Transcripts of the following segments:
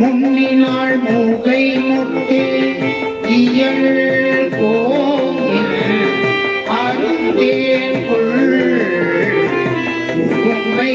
முன்னினாள் மூகை முட்டே இயல் போங்கில் அருந்தேன் கொள் முகை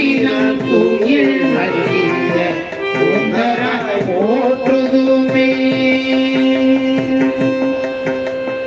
i don't Yeah.